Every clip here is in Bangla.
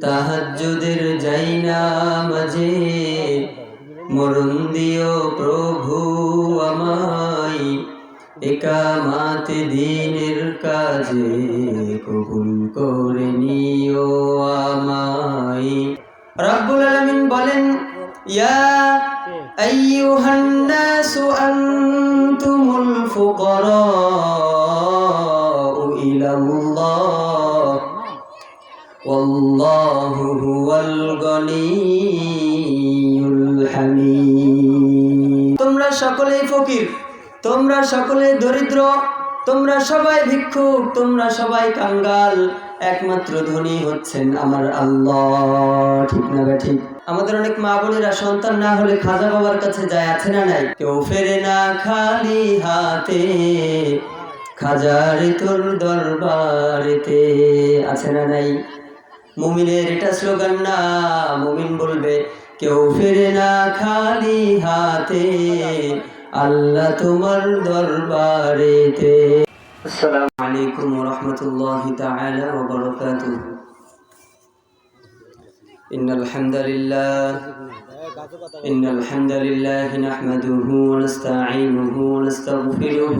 তাহাজ্জুদের যাই না মাঝে। মরণ দিও প্রভু আমায়। একামাতে দিনের কাজে কবুল করে নিও আমায়। রব্বুল আলামিন বলেন, ইয়া আইয়ুহান নাসু আনতুমুল ফুকারাউ তোমরা সকলেই ফকির, তোমরা সকলে দরিদ্র, তোমরা সবাই ভিক্ষুক, তোমরা সবাই কাঙ্গাল, একমাত্র ধনী হচ্ছেন আমার আল্লাহ। ঠিক না ঠিক? আমাদের অনেক মা বোনেরা সন্তান না হলে খাজা বাবার কাছে যায়, আছে না নাই? কেউ ফেরে না খালি হাতে, খাজারে তোর দরবারেতে, আছে না নাই? মুমিনের এটা স্লোগান না মুমিন বলবে কেউ ফেরে না খালি হাতে আল্লাহ তোমার দরবারেতে আসসালামু আলাইকুম ওয়া রাহমাতুল্লাহি তাআলা ওয়া বারাকাতুহু ইন্নাল হামদালিল্লাহ إن الحمد لله نحمده ونستعينه ونستغفره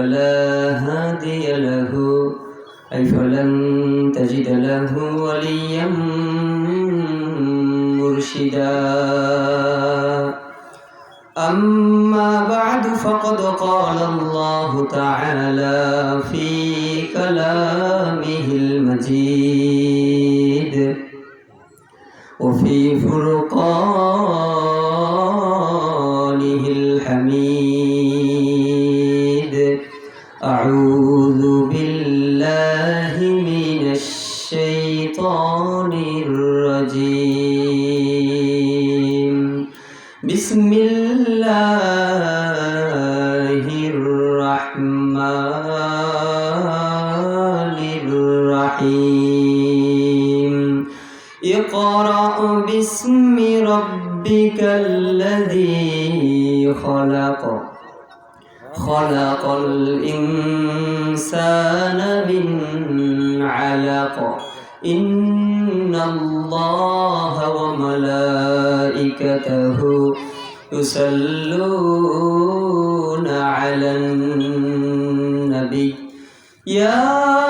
فلا هادي له أي فلن تجد له وليا مرشدا. أما بعد فقد قال الله تعالى في كلامه المجيد وفي فرقانه الحميد. أعوذ بالله من الشيطان الرجيم. بسم الله الرحمن الرحيم. اقرأ باسم ربك الذي خلق. خلق الإنسان من علق. إن الله وملائكته يصلون على النبي. يا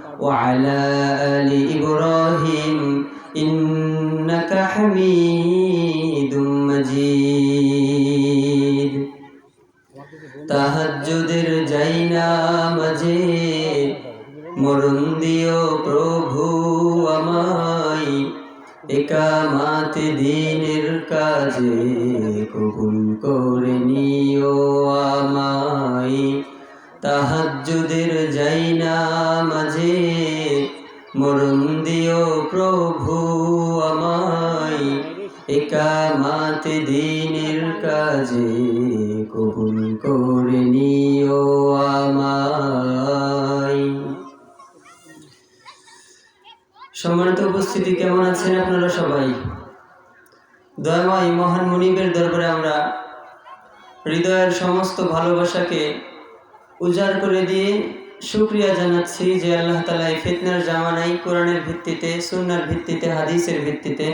وعلى آل إبراهيم إنك حميد مجيد তাহাজ্জুদের যাই না মাঝে মরণ দিও প্রভু আমায় একামাতে দিনের কাজে কবুল করে কাজে কবুল করে নিও আমায়। সম্মানিত উপস্থিতি, কেমন আছেন আপনারা সবাই? দয়াময় মহান মনিবের দরবারে আমরা হৃদয়ের সমস্ত ভালোবাসাকে উজাড় করে দিয়ে শুক্রিয়া জানাচ্ছি যে আল্লাহ তালা এই ফিতনার জামানাই কোরআনের ভিত্তিতে, সুন্নার ভিত্তিতে, হাদিসের ভিত্তিতে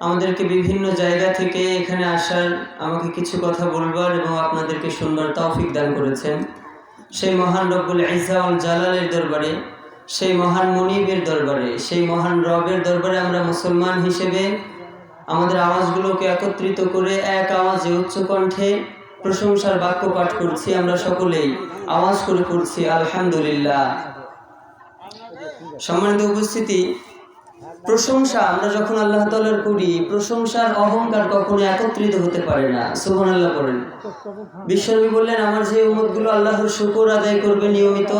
আমাদেরকে বিভিন্ন জায়গা থেকে এখানে আসার আমাকে কিছু কথা বলবার এবং আপনাদেরকে শুনবার তৌফিক দান করেছেন। সেই মহান রব্বুল ইজাউল জালালের দরবারে, সেই মহান মনিবের দরবারে, সেই মহান রবের দরবারে আমরা মুসলমান হিসেবে আমাদের আওয়াজগুলোকে একত্রিত করে এক আওয়াজে উচ্চ কণ্ঠে প্রশংসার বাক্য পাঠ করছি আমরা সকলেই। আওয়াজ করে করছি আলহামদুলিল্লাহ। সম্মানিত উপস্থিতি প্রশংসা, আমরা যখন আল্লাহ তালার করি, প্রশংসার অহংকার কখনো একত্রিত হতে পারে না। সুবহান আল্লাহ করেন বিশ্বনবী বললেন, আমার যে উম্মতগুলো আল্লাহর শুকর আদায় করবে নিয়মিত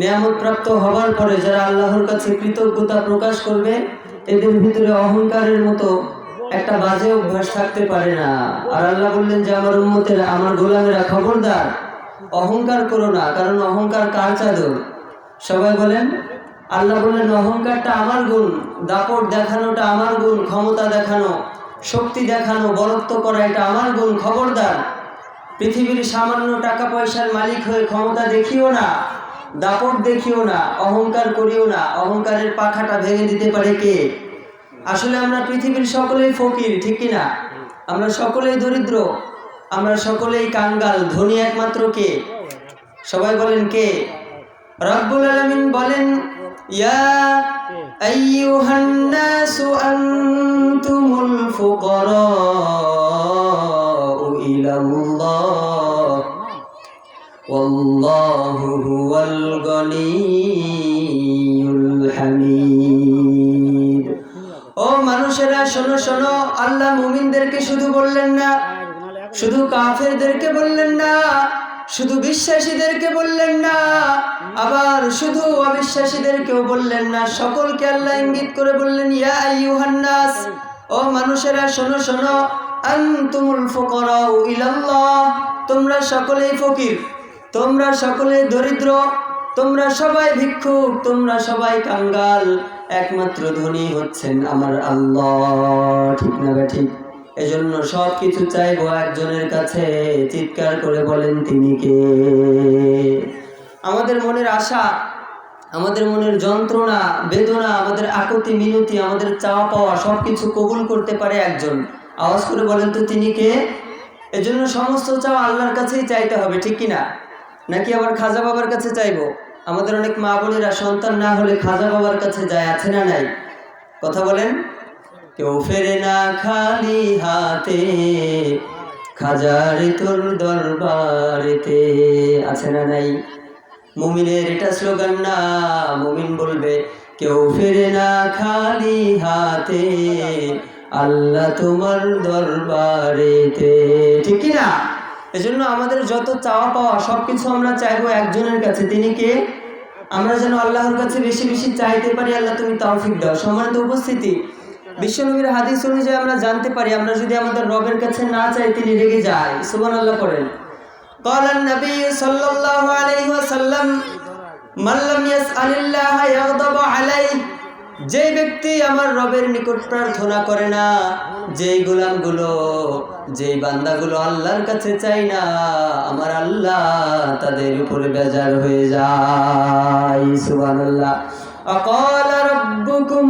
নিয়ামত প্রাপ্ত হবার পরে যারা আল্লাহর কাছে কৃতজ্ঞতা প্রকাশ করবে, এদের ভিতরে অহংকারের মতো একটা বাজে অভ্যাস থাকতে পারে না। আর আল্লাহ বললেন যে, আমার উম্মতেরা, আমার গোলামেরা খবরদার, অহংকার করো না, কারণ অহংকার কার চাদর? সবাই বলেন আল্লাহ বললেন, অহংকারটা আমার গুণ, দাপট দেখানোটা আমার গুণ, ক্ষমতা দেখানো, শক্তি দেখানো বরত্ব করা, এটা আমার গুণ, খবরদার। পৃথিবীর সামান্য টাকা পয়সার মালিক হয়ে ক্ষমতা দেখিও না, দাপট দেখিও না, অহংকার করিও না, অহংকারের পাখাটা ভেঙে দিতে পারে কে? আসলে আমরা পৃথিবীর সকলেই ফকির, ঠিক কি না আমরা সকলেই দরিদ্র, আমরা সকলেই কাঙ্গাল, ধনী একমাত্র কে? সবাই বলেন কে? রব্বুল আলামিন বলেন ইয়া আইয়ুহান নাসু আনতুমুল ফুকারাউ ইলাল্লাহ ওয়াল্লাহু হুয়াল গনিয়ুল হামিদ ও মানুষেরা, শোনো শোনো, আল্লাহ মুমিনদেরকে শুধু বললেন না, শুধু কাফেরদেরকে বললেন না শুধু বিশ্বাসীদেরকে বললেন না, আবার শুধু অবিশ্বাসীদেরকেও বললেন না, সকলকে আল্লাহ ইঙ্গিত করে বললেন, ইয়া আইয়ুহান নাস, ও মানুষেরা, শোনো শোনো, আনতুমুল ফুকারাউ ইলাল্লাহ, তোমরা সকলেই ফকির, তোমরা সকলে দরিদ্র, তোমরা সবাই ভিক্ষুক, তোমরা সবাই কাঙ্গাল, একমাত্র ধনী হচ্ছেন আমার আল্লাহ। ঠিক না ঠিক? এজন্য সব কিছু চাইব একজনের কাছে। চিৎকার করে বলেন, তিনি কে? আমাদের মনের আশা, আমাদের মনের যন্ত্রণা, বেদনা, আমাদের আকুতি, মিনতি, আমাদের চাওয়া পাওয়া সব কিছু কবুল করতে পারে একজন। আওয়াজ করে বলেন, তো তিনি কে? এজন্য সমস্ত চাওয়া আল্লাহর কাছেই চাইতে হবে, ঠিক কি না নাকি আবার খাজা বাবার কাছে চাইব? আমাদের অনেক মা বোনেরা সন্তান না হলে খাজা বাবার কাছে যায়, আছে না নাই? কথা বলেন। কেউ ফেরে না খালি হাতে, খাজার তোর দরবারেতে। আছে না নাই? মুমিনের এটা স্লোগান না, মুমিন বলবে, কেউ ফেরে না খালি হাতে, আল্লাহ তোমার দরবারেতে। ঠিক না? এজন্য আমাদের যত চাওয়া পাওয়া সব কিছু আমরা চাইব একজনের কাছে। তিনি কে? আমরা যেন আল্লাহর কাছে বেশি বেশি চাইতে পারি, আল্লাহ তুমি তৌফিক দাও। সম্মানিত উপস্থিতি বিশ্বনবীর হাদিস অনুযায়ী আমরা জানতে পারি আমরা যদি আমাদের রবের কাছে না চাই তিনি রেগে যায় সুবহান আল্লাহ করেন قال النبي صلى الله عليه وسلم من لم يسأل الله يغضب عليه যে ব্যক্তি আমার রবের নিকট প্রার্থনা করে না যেই গোলামগুলো যেই বান্দাগুলো আল্লাহর কাছে চাই না আমার আল্লাহ তাদের উপরে বেজার হয়ে যায় সুবহানাল্লাহ أقال ربكم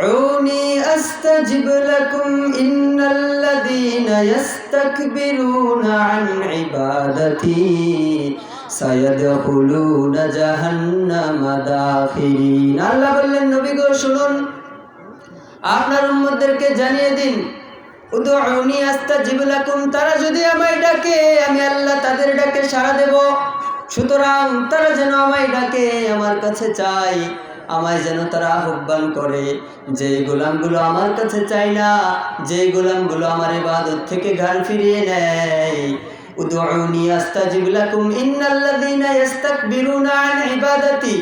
ادعوني أستجب لكم إن الذين يستكبرون عن عبادتي سيدخلون جهنم داخرين আল্লাহ বললেন নবী গো শুনুন আপনার উম্মতদেরকে জানিয়ে দিন উদুউনি আস্তাজিব লাকুম তারা যদি আমায় ডাকে আমি আল্লাহ তাদের ডাকে সাড়া দেব সুতরাং তারা যেন আমায় ডাকে আমার কাছে চাই আমায় যেন তারা আহ্বান করে, যে গোলামগুলো আমার কাছে চাই না, যে গোলামগুলো আমার ইবাদত থেকে ঘাড় ফিরিয়ে নেয়। উদুউনি আস্তাজিব লাকুম ইন্নাল্লাযীনা ইস্তাকবিরুনা আন ইবাদাতি,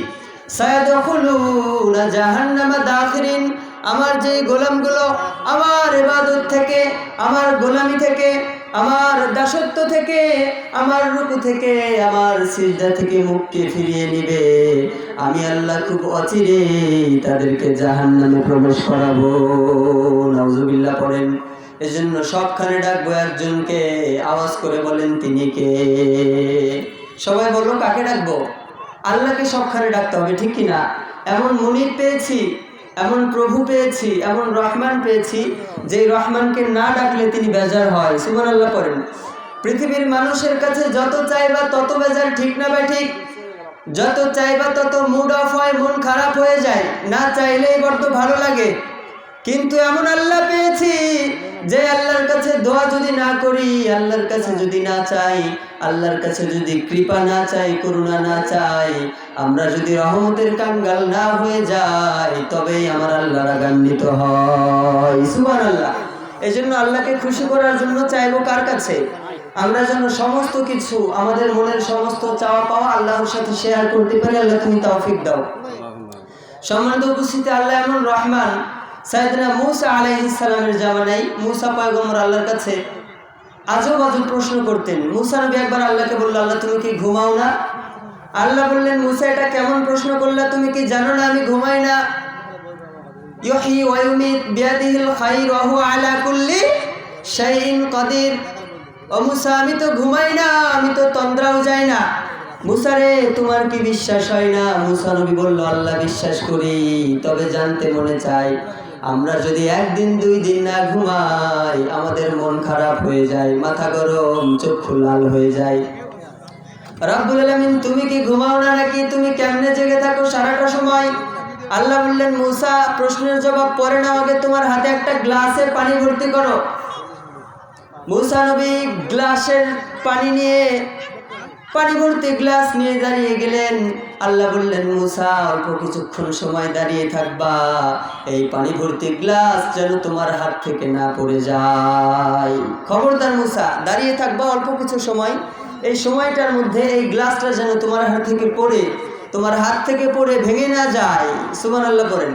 সায়াদখুলুনা জাহান্নামা দাখিরিন। আমার যে গোলামগুলো আমার ইবাদত থেকে, আমার গোলামি থেকে আমার দাসত্ব থেকে, আমার রূপ থেকে, আমার সিজদা থেকে মুখকে ফিরিয়ে নিবে। আমি আল্লাহ খুব অচিরে তাদেরকে জাহান নামে প্রবেশ করাবো। নজুবিল্লা পড়েন। এজন্য সবখানে ডাকবো একজনকে, আওয়াজ করে বলেন, তিনি কে? সবাই বলল, কাকে ডাকবো? আল্লাহকে সবখানে ডাকতে হবে, ঠিক কিনা? এমন মনির পেয়েছি এমন প্রভু পেয়েছি, এমন রহমান পেয়েছি যে রহমানকে না ডাকলে তিনি বেজার হয়। সুমন আল্লাহ করেন পৃথিবীর মানুষের কাছে যত চাইবা তত বেজার, ঠিক না বা ঠিক? যত চাইবা তত মুড অফ হয়, মন খারাপ হয়ে যায়। না চাইলেই বড্ড ভালো লাগে। কিন্তু এমন আল্লাহ পেয়েছি যে আল্লাহর কাছে দোয়া যদি না করি, আল্লাহর কাছে যদি না চাই, আল্লাহর কাছে যদি কৃপা না চাই, করুণা না চাই, আমরা যদি রহমতের কাঙ্গাল না হয়ে যাই, তবেই আমার আল্লাহ রাগান্বিত হয়। সুবান আল্লাহ এই জন্য আল্লাহকে খুশি করার জন্য চাইব কার কাছে? আমরা যেন সমস্ত কিছু, আমাদের মনের সমস্ত চাওয়া পাওয়া আল্লাহর সাথে শেয়ার করতে পারি, আল্লাহ তুমি তৌফিক দাও। সম্মানিত উপস্থিতি, আল্লাহ এমন রহমান সাইদনা মুসা আলাইহিস সালামের জামানায় মুসা পয়গম্বর আল্লাহর কাছে আজব আজব প্রশ্ন করতেন। মুসা নবী একবার আল্লাহকে বলল, আল্লাহ, তুমি কি ঘুমাও না? আল্লাহ বললেন, মুসা, এটা কেমন প্রশ্ন করলে? তুমি কি জানো না আমি ঘুমাই না? আমি তো ঘুমাই না, আমি তো তন্দ্রাও যাই না। মুসারে তোমার কি বিশ্বাস হয় না? মুসা নবী বলল, আল্লাহ বিশ্বাস করি, তবে জানতে মনে চাই আমরা যদি একদিন, দুই দিন না ঘুমাই, আমাদের মন খারাপ হয়ে যায়, মাথা গরম চক্ষু লাল হয়ে যায়। রব্বুল আলামিন, তুমি কি ঘুমাও না নাকি? তুমি কেমনে জেগে থাকো সারাটা সময়? আল্লাহ বললেন, মুসা, প্রশ্নের জবাব পরে নাও, আগে তোমার হাতে একটা গ্লাসে পানি ভর্তি করো। মুসা নবী গ্লাসের পানি নিয়ে পানি ভর্তি গ্লাস নিয়ে দাঁড়িয়ে গেলেন। আল্লাহ বললেন, মুসা, অল্প কিছুক্ষণ সময় দাঁড়িয়ে থাকবা। এই পানি ভর্তি গ্লাস যেন তোমার হাত থেকে না পড়ে যায়। খবরদার মুসা, দাঁড়িয়ে থাকবা অল্প কিছু সময়। এই সময়টার মধ্যে এই গ্লাসটা যেন তোমার হাত থেকে পড়ে, তোমার হাত থেকে পড়ে ভেঙে না যায়। সুমান আল্লাহ করেন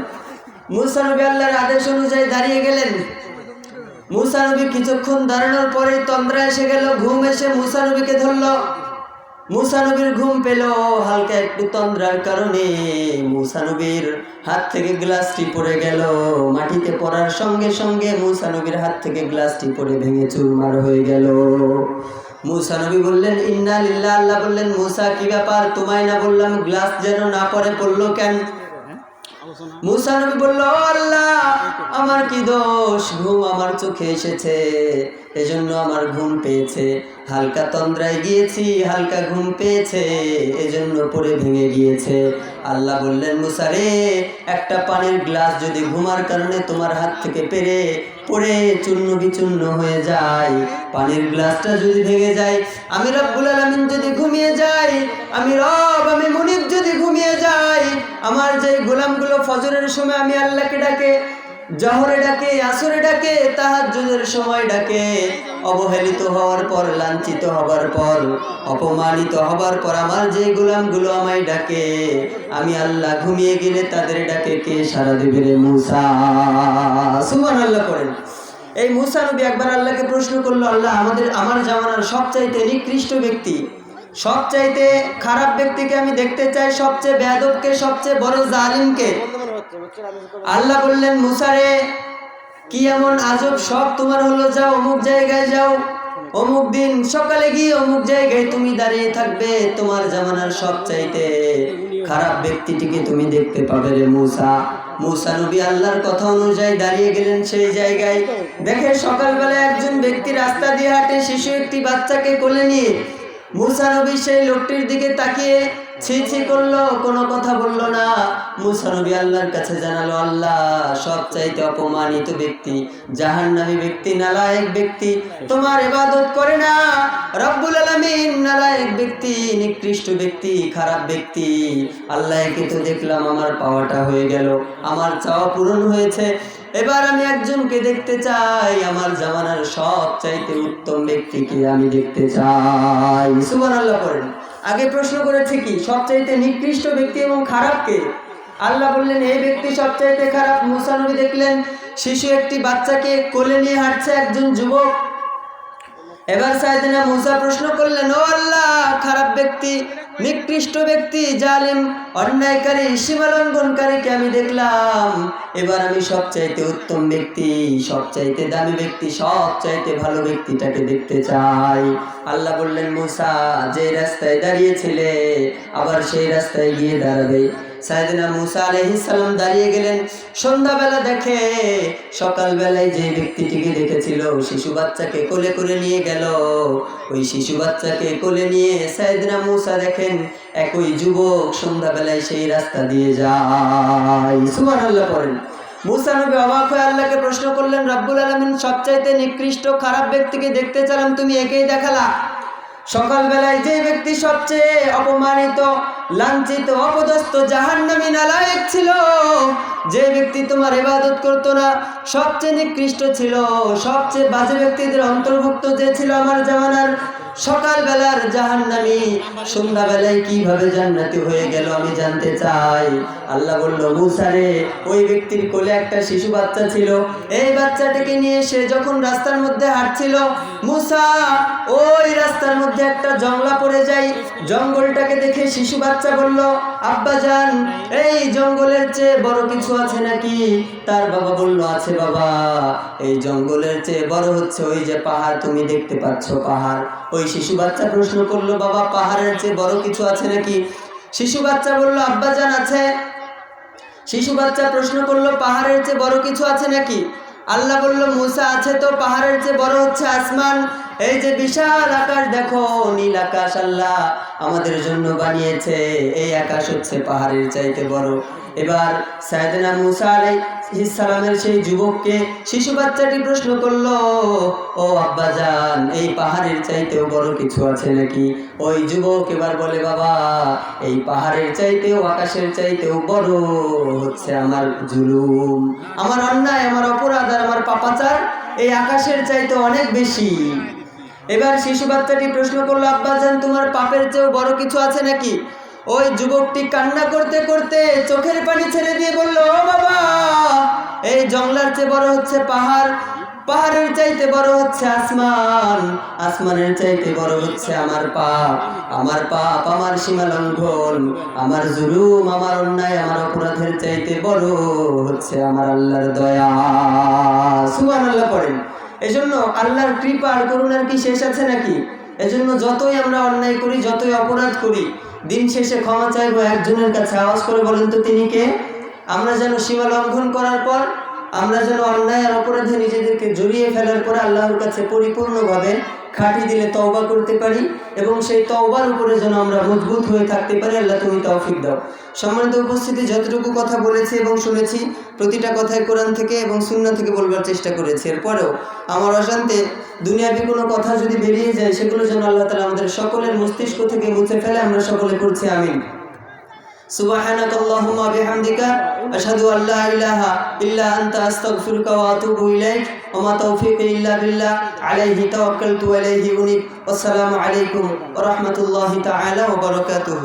মুসা নবী আল্লাহর আদেশ অনুযায়ী দাঁড়িয়ে গেলেন। মুসা নবী কিছুক্ষণ দাঁড়ানোর পরে তন্দ্রা এসে গেল, ঘুম এসে মুসা নবীকে ধরলো। মুসা নবীর ঘুম পেল হালকা একটু তন্দ্রার কারণে। মুসা নবীর হাত থেকে গ্লাসটি পড়ে গেল। মাটিতে পড়ার সঙ্গে সঙ্গে মুসা নবীর হাত থেকে গ্লাসটি পড়ে ভেঙে চুরমার হয়ে গেল। মুসা নবী বললেন, ইন্না লিল্লাহ। আল্লাহ বললেন, মুসা, কি ব্যাপার? তোমায় না বললাম গ্লাস যেন না পরে পড়ল কেন? মুসা নবী বলল আল্লাহ কি দোষ? ঘুম আমার চোখে এসেছে, এজন্য আমার ঘুম পেয়েছে। হালকা তন্দ্রায় গিয়েছি, হালকা ঘুম পেয়েছে, এজন্য পরে ভেঙে গিয়েছে। আল্লাহ বললেন, মুসা রে, একটা পানির গ্লাস যদি ঘুমার কারণে তোমার হাত থেকে পেরে, পড়ে চূর্ণ বিচূর্ণ হয়ে যায়, পানির গ্লাসটা যদি ভেঙে যায়, আমি রব্বুল আলামিন যদি ঘুমিয়ে যাই, আমি রব, আমি মুনিব যদি ঘুমিয়ে যাই, আমার যে গোলামগুলো ফজরের সময় আমি আল্লাহকে ডাকে জহরে ডাকে, আসরে ডাকে, তাহাজ্জুদের সময় ডাকে। অবহেলিত হওয়ার পর, লাঞ্ছিত হবার পর, অপমানিত হবার পর আমার যে গোলামগুলো আমায় ডাকে, আমি আল্লাহ ঘুমিয়ে গেলে তাদের ডাকে কে? সারা দেবে রে মুসা। সুমান আল্লাহ করেন এই মুসা নবী একবার আল্লাহকে প্রশ্ন করল, আল্লাহ, আমাদের, আমার জামানার সবচাইতে নিকৃষ্ট ব্যক্তি সবচাইতে খারাপ ব্যক্তিকে আমি দেখতে চাই সবচেয়ে বেদবকে সবচেয়ে বড় জালিমকে। আল্লাহ বললেন, মুসারে, কি এমন আজব সব তোমার হলো, যাও অমুক জায়গায় যাও, অমুক দিন সকালে গিয়ে অমুক জায়গায় তুমি দাঁড়িয়ে থাকবে, তোমার জামানার সব চাইতে খারাপ ব্যক্তিটিকে তুমি দেখতে পাবে রে মুসা। মুসা নবী আল্লাহর কথা অনুযায়ী দাঁড়িয়ে গেলেন সেই জায়গায়। দেখে সকালবেলা একজন ব্যক্তি রাস্তা দিয়ে হাঁটে, শিশু একটি বাচ্চাকে কোলে নিয়ে মুসা নবী সেই লোকটির দিকে তাকিয়ে ছি করল, কোনো কথা বলল না। মুসা নবী আল্লাহর কাছে জানালো, আল্লাহ সব চাইতে অপমানিত ব্যক্তি, জাহান্নামী ব্যক্তি, নালায়েক ব্যক্তি। তোমার ইবাদত করে না। রব্বুল আলামিন নালায়েক ব্যক্তি, নিকৃষ্ট ব্যক্তি, খারাপ ব্যক্তি। আল্লাহকে তো দেখলাম আমার পাওয়াটা হয়ে গেল, আমার চাওয়া পূরণ হয়েছে। এবার আমি একজনকে দেখতে চাই, আমার জামানার সব চাইতে উত্তম ব্যক্তিকে আমি দেখতে চাই। সুবহানাল্লাহ করেন আগে প্রশ্ন করেছে কি, সবচাইতে নিকৃষ্ট ব্যক্তি এবং খারাপকে আল্লাহ বললেন এই ব্যক্তি সবচাইতে খারাপ। মুসানবী দেখলেন, শিশু একটি বাচ্চাকে কোলে নিয়ে হাঁটছে একজন যুবক। এবার সাইদিনা মুসা প্রশ্ন করলেন, ও আল্লাহ, খারাপ ব্যক্তি, নিকৃষ্ট ব্যক্তি, জালিম, অন্যায়কারী, সীমালঙ্ঘনকারীকে আমি দেখলাম। এবার আমি সবচাইতে উত্তম ব্যক্তি, সবচাইতে দামি ব্যক্তি, সবচাইতে ভালো ব্যক্তিটাকে দেখতে চাই। আল্লাহ বললেন, মুসা, যে রাস্তায় দাঁড়িয়েছিলে আবার সেই রাস্তায় গিয়ে দাঁড়াবে। সাইদিনা মুসা আলহিসাল্লাম দাঁড়িয়ে গেলেন। সন্ধ্যাবেলা দেখে সকালবেলায় যে ব্যক্তিটিকে দেখেছিল শিশু বাচ্চাকে কোলে করে নিয়ে গেল। ওই শিশু বাচ্চাকে কোলে নিয়ে সাইদিনা মুসা দেখেন, একই যুবক সন্ধ্যাবেলায় সেই রাস্তা দিয়ে যায়। সুমান আল্লাহ পড়েন। মুসা নবী অবাক হয়ে আল্লাহকে প্রশ্ন করলেন, রাব্বুল আলমিন সবচাইতে নিকৃষ্ট খারাপ ব্যক্তিকে দেখতে চালাম তুমি একেই দেখালা? সকালবেলায় যে ব্যক্তি সবচেয়ে অপমানিত, লাঞ্ছিত, অপদস্থ জাহান্নামী নালায়ক ছিল, যে ব্যক্তি তোমার ইবাদত করতো না, সবচেয়ে নিকৃষ্ট ছিল, সবচেয়ে বাজে ব্যক্তিদের অন্তর্ভুক্ত যে ছিল আমার জামানার সকালবেলার জাহান্নামী, সন্ধ্যাবেলায় কীভাবে জান্নাতি হয়ে গেল আমি জানতে চাই। আল্লাহ বলল মুসারে ওই ব্যক্তির কোলে একটা শিশু বাচ্চা ছিল। এই বাচ্চাটাকে নিয়ে সে যখন রাস্তার মধ্যে হাঁটছিল, মুসা, ওই রাস্তার মধ্যে একটা জংলা পড়ে যায় জঙ্গলটাকে দেখে শিশু বাচ্চা বলল আব্বা যান এই জঙ্গলের চেয়ে বড় কিছু আছে নাকি? তার বাবা বলল, আছে বাবা, এই জঙ্গলের চেয়ে বড় হচ্ছে ওই যে পাহাড়, তুমি দেখতে পাচ্ছ পাহাড়। ওই শিশু বাচ্চা প্রশ্ন করল, বাবা, পাহাড়ের চেয়ে বড় কিছু আছে নাকি? শিশু বাচ্চা বলল আব্বা যান আছে। শিশু বাচ্চা প্রশ্ন করল, পাহাড়ের চেয়ে বড় কিছু আছে নাকি? আল্লাহ বলল, মুসা আছে তো, পাহাড়ের চেয়ে বড় হচ্ছে আসমান। এই যে বিশাল আকাশ, দেখো, নীল আকাশ আল্লাহ আমাদের জন্য বানিয়েছে। এই আকাশ হচ্ছে পাহাড়ের চাইতে বড়। এবার সাইদিনা মুসা আলাইহিসসালামের সেই যুবককে শিশু বাচ্চাটি প্রশ্ন করল, ও আব্বা জান, এই পাহাড়ের চাইতেও বড় কিছু আছে নাকি? ওই যুবক এবার বলে, বাবা, এই পাহাড়ের চাইতেও, আকাশের চাইতেও বড় হচ্ছে আমার জুলুম। আমার অন্যায়, আমার অপরাধ আর আমার পাপাচার এই আকাশের চাইতে অনেক বেশি। এবার শিশু বাচ্চাটি প্রশ্ন করল, আব্বা জান, তোমার পাপের চেয়েও বড় কিছু আছে নাকি? ওই যুবকটি কান্না করতে করতে চোখের পানি ছেড়ে দিয়ে বলল, ও বাবা, এই জংলার চেয়ে বড় হচ্ছে পাহাড়। পাহাড়ের চাইতে বড় হচ্ছে আসমান। আসমানের চাইতে বড় হচ্ছে আমার পাপ। আমার পাপ আমার সীমা লঙ্ঘন। আমার জুলুম, আমার অন্যায়, আমার অপরাধের চাইতে বড় হচ্ছে আমার আল্লাহর দয়া। সুমান আল্লাহ পড়েন। এজন্য আল্লাহর কৃপা আর করুণার কি শেষ আছে নাকি? এজন্য যতই আমরা অন্যায় করি, যতই অপরাধ করি দিন শেষে ক্ষমা চাইব একজনের কাছে আওয়াজ করে বলেন তো তিনি কে? আমরা যেন সীমা লঙ্ঘন করার পর আমরা যেন অন্যায় আর অপরাধে নিজেদেরকে জড়িয়ে ফেলার পর আল্লাহর কাছে পরিপূর্ণভাবে খাঁটি দিলে তওবা করতে পারি এবং সেই তওবার উপরে যেন আমরা মজবুত হয়ে থাকতে পারি, আল্লাহ তুমি তৌফিক দাও। সম্মানিত উপস্থিতি, যতটুকু কথা বলেছি এবং শুনেছি, প্রতিটা কথাই কোরআন থেকে এবং শূন্য থেকে বলবার চেষ্টা করেছি। এরপরেও আমার অশান্তে দুনিয়াবি কোনো কথা যদি বেরিয়ে যায়, সেগুলো যেন আল্লাহ তালা আমাদের সকলের মস্তিষ্ক থেকে মুছে ফেলে, আমরা সকলে করছি, আমিন। سبحانك اللهم وبحمدك أشهد أن لا إله إلا أنت أستغفرك وأتوب إليك وما توفيقي إلا بالله عليه توكلت وإليه أنيب والسلام عليكم ورحمة الله تعالى وبركاته.